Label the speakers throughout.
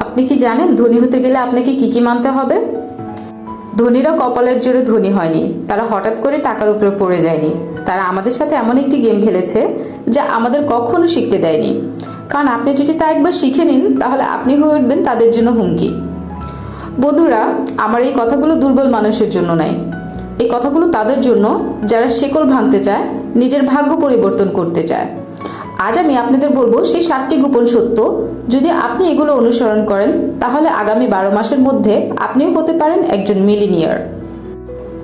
Speaker 1: আপনি কি জানেন ধনী হতে গেলে আপনাকে কি কি মানতে হবে? ধনীরা কপালের জোরে ধনী হয়নি। তারা হঠাৎ করে টাকার উপরে পড়ে যায়নি। তারা আমাদের সাথে এমন একটি গেম খেলেছে যা আমাদের কখনো শিখতে দেয়নি। কারণ আপনি যদি তা একবার শিখে নিন, তাহলে আপনি হয়ে উঠবেন তাদের জন্য হুমকি। বন্ধুরা, আমার এই কথাগুলো দুর্বল মানুষের জন্য নয়। এই কথাগুলো তাদের জন্য, যারা শেকল ভাঙতে চায়, নিজের ভাগ্য পরিবর্তন করতে চায়। আজ আমি আপনাদের বলব সেই সাতটি গোপন সত্য। যদি আপনি এগুলো অনুসরণ করেন, তাহলে আগামী বারো মাসের মধ্যে আপনিও হতে পারেন একজন মিলিনিয়ার।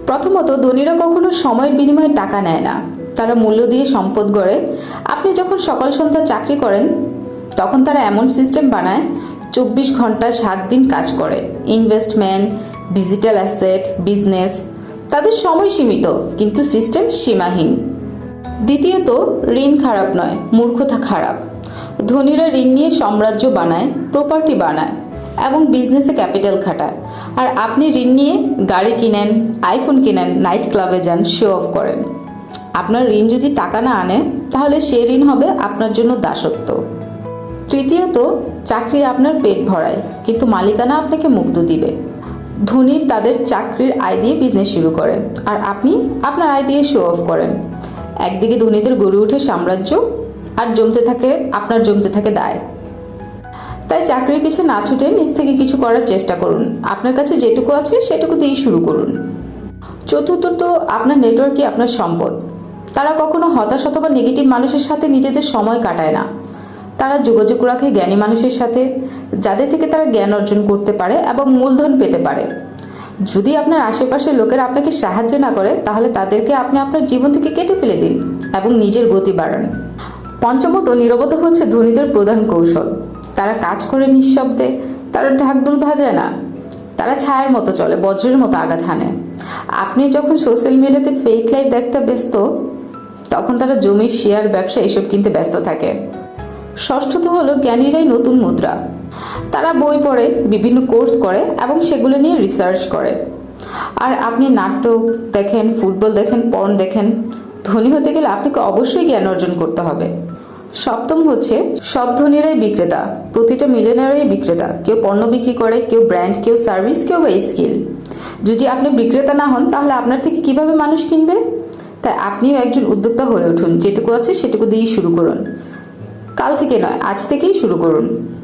Speaker 1: প্রথমত, ধনীরা কখনো সময়ের বিনিময়ে টাকা নেয় না। তারা মূল্য দিয়ে সম্পদ গড়ে। আপনি যখন সকাল সন্ধ্যা চাকরি করেন, তখন তারা এমন সিস্টেম বানায়, চব্বিশ ঘণ্টা সাত দিন কাজ করে। ইনভেস্টমেন্ট, ডিজিটাল অ্যাসেট, বিজনেস, তাদের সময় সীমিত, কিন্তু সিস্টেম সীমাহীন। দ্বিতীয়ত, ঋণ খারাপ নয়, মূর্খতা খারাপ। ধনীরা ঋণ নিয়ে সাম্রাজ্য বানায় প্রপার্টি বানায় এবং বিজনেসে ক্যাপিটাল খাটায়। আর আপনি ঋণ নিয়ে গাড়ি কিনেন আইফোন কিনেন নাইট ক্লাবে যান শো অফ করেন। আপনার ঋণ যদি টাকা না আনে, তাহলে সে ঋণ হবে আপনার জন্য দাসত্ব। তৃতীয়ত, চাকরি আপনার পেট ভরায়, কিন্তু মালিকানা আপনাকে মুগ্ধ দিবে। ধনীর তাদের চাকরির আয় দিয়ে বিজনেস শুরু করে, আর আপনি আপনার আয় দিয়ে শো অফ করেন। একদিকে ধনীদের গড়ে ওঠে সাম্রাজ্য আর জমতে থাকে, আপনার জমতে থাকে দায়। তাই চাকরির পিছে না ছুটে নিজ থেকে কিছু করার চেষ্টা করুন। আপনার কাছে যেটুকু আছে সেটুকু দিয়েই শুরু করুন। চতুর্থত, আপনার নেটওয়ার্কই আপনার সম্পদ। তারা কখনো হতাশ অথবা নেগেটিভ মানুষের সাথে নিজেদের সময় কাটায় না। তারা যোগাযোগ রাখে জ্ঞানী মানুষের সাথে, যাদের থেকে তারা জ্ঞান অর্জন করতে পারে এবং মূলধন পেতে পারে। যদি আপনার আশেপাশের লোকেরা আপনাকে সাহায্য না করে, তাহলে তাদেরকে আপনি আপনার জীবন থেকে কেটে ফেলে দিন এবং নিজের গতি বাড়ান। পঞ্চমত, নীরবতা হচ্ছে ধনীদের প্রধান কৌশল। তারা কাজ করে নিঃশব্দে, তারা ঢাকঢোল ভাজায় না। তারা ছায়ার মতো চলে, বজ্রের মতো আঘাত হানে। আপনি যখন সোশ্যাল মিডিয়াতে ফেক লাইফ দেখতে ব্যস্ত, তখন তারা জমির শেয়ার ব্যবসা, এসব কিনতে ব্যস্ত থাকে। ষষ্ঠত হলো, জ্ঞানীরাই নতুন মুদ্রা। তারা বই পড়ে, বিভিন্ন কোর্স করে এবং সেগুলো নিয়ে রিসার্চ করে। আর আপনি নাটক দেখেন, ফুটবল দেখেন পর্ন দেখেন, ধনী হতে গেলে আপনাকে অবশ্যই জ্ঞান অর্জন করতে হবে। সপ্তম হচ্ছে, সব ধনীরাই বিক্রেতা, প্রতিটা মিলিয়নারই বিক্রেতা। কেউ পণ্য বিক্রি করে, কেউ ব্র্যান্ড কেউ সার্ভিস কেউ বা স্কিল যদি আপনি বিক্রেতা না হন, তাহলে আপনার থেকে কীভাবে মানুষ কিনবে? তাই আপনিও একজন উদ্যোক্তা হয়ে উঠুন। যেটুকু আছে, সেটুকু দিয়েই শুরু করুন। কাল থেকে নয়, আজ থেকেই শুরু করুন।